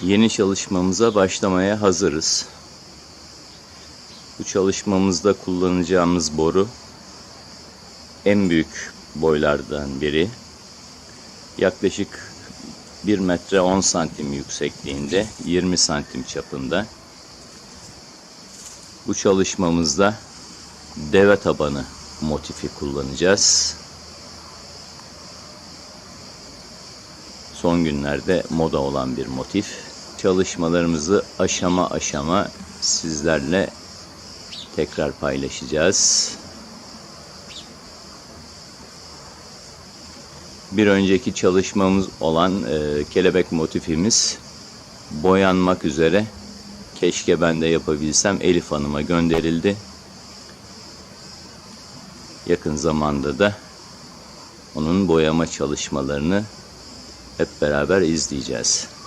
Yeni çalışmamıza başlamaya hazırız. Bu çalışmamızda kullanacağımız boru en büyük boylardan biri. Yaklaşık 1 metre 10 santim yüksekliğinde, 20 santim çapında. Bu çalışmamızda deve tabanı motifi kullanacağız. Son günlerde moda olan bir motif. Çalışmalarımızı aşama aşama sizlerle tekrar paylaşacağız. Bir önceki çalışmamız olan e, kelebek motifimiz boyanmak üzere. Keşke ben de yapabilsem Elif Hanım'a gönderildi. Yakın zamanda da onun boyama çalışmalarını hep beraber izleyeceğiz.